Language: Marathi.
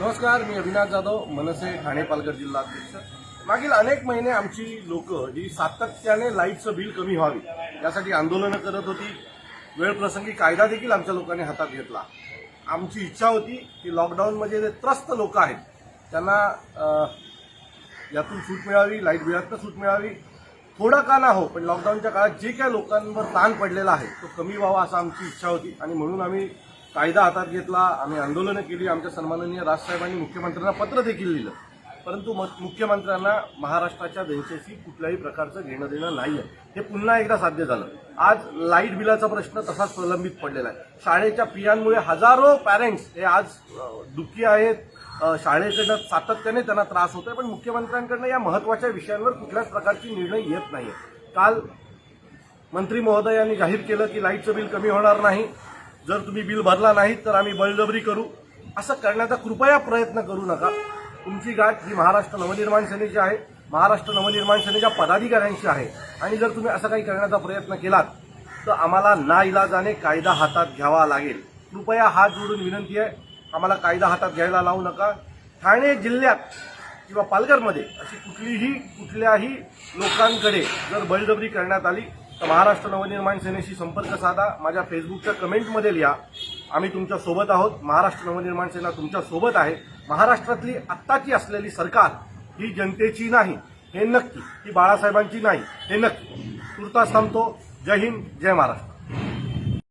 नमस्कार मी अविनाश जाधव मनसे ठाणे पालघर जिल्हा अध्यक्ष. मागील अनेक महिने आमची लोक ही सातत्याने लाईटचं बिल कमी व्हावी यासाठी आंदोलनं करत होती. वेळप्रसंगी कायदा देखील आमच्या लोकांनी हातात घेतला. आमची इच्छा होती की लॉकडाऊनमध्ये जे त्रस्त लोक आहेत त्यांना यातून सूट मिळावी लाइट बिलातनं सूट मिळावी. थोडं का ना हो पण लॉकडाऊनच्या काळात जे काय लोकांवर ताण पडलेला आहे तो कमी व्हावा असं आमची इच्छा होती. आणि म्हणून आम्ही कायदा हातात घेतला आम्ही आंदोलनं केली आमच्या सन्माननीय राजसाहेबांनी मुख्यमंत्र्यांना पत्र देखील लिहिलं परंतु म मुख्यमंत्र्यांना महाराष्ट्राच्या जनतेशी कुठल्याही प्रकारचं घेणं देणं नाही आहे हे पुन्हा एकदा साध्य झालं. आज लाइट बिलाचा प्रश्न तसाच प्रलंबित पडलेला आहे. शाळेच्या पियांमुळे हजारो पॅरेंट्स हे आज दुःखी आहेत. शाळेकडनं सातत्याने त्यांना त्रास होतोय पण मुख्यमंत्र्यांकडनं या महत्त्वाच्या विषयांवर कुठल्याच प्रकारची निर्णय येत नाही काल मंत्री महोदयांनी जाहीर केलं की लाईटचं बिल कमी होणार नाही. जर तुम्ही बिल भरला नाही तर आम्ही बळजबरी करू. असं करण्याचा कृपया प्रयत्न करू नका. तुमची गाठ ही महाराष्ट्र नवनिर्माण सेनेची आहे. महाराष्ट्र नवनिर्माण सेनेच्या पदाधिकाऱ्यांशी आहे. आणि जर तुम्ही असं काही करण्याचा प्रयत्न केलात तर आम्हाला नाईलाजाने कायदा हातात घ्यावा लागेल. कृपया हात जोडून विनंती आहे आम्हाला कायदा हातात घ्यायला लावू नका. ठाणे जिल्ह्यात किंवा पालघरमध्ये अशी कुठलीही कुठल्याही लोकांकडे जर बळजबरी करण्यात आली तर महाराष्ट्र नवनिर्माण सेनेशी संपर्क साधा माझ्या फेसबुकच्या कमेंटमध्ये लिहा. आम्ही तुमच्यासोबत आहोत. महाराष्ट्र नवनिर्माण सेना तुमच्यासोबत आहे. महाराष्ट्रातली आत्ताची असलेली सरकार ही जनतेची नाही. हे नक्की. ही बाळासाहेबांची नाही. हे नक्की. तुर्तास थांबतो. जय हिंद. जय महाराष्ट्र.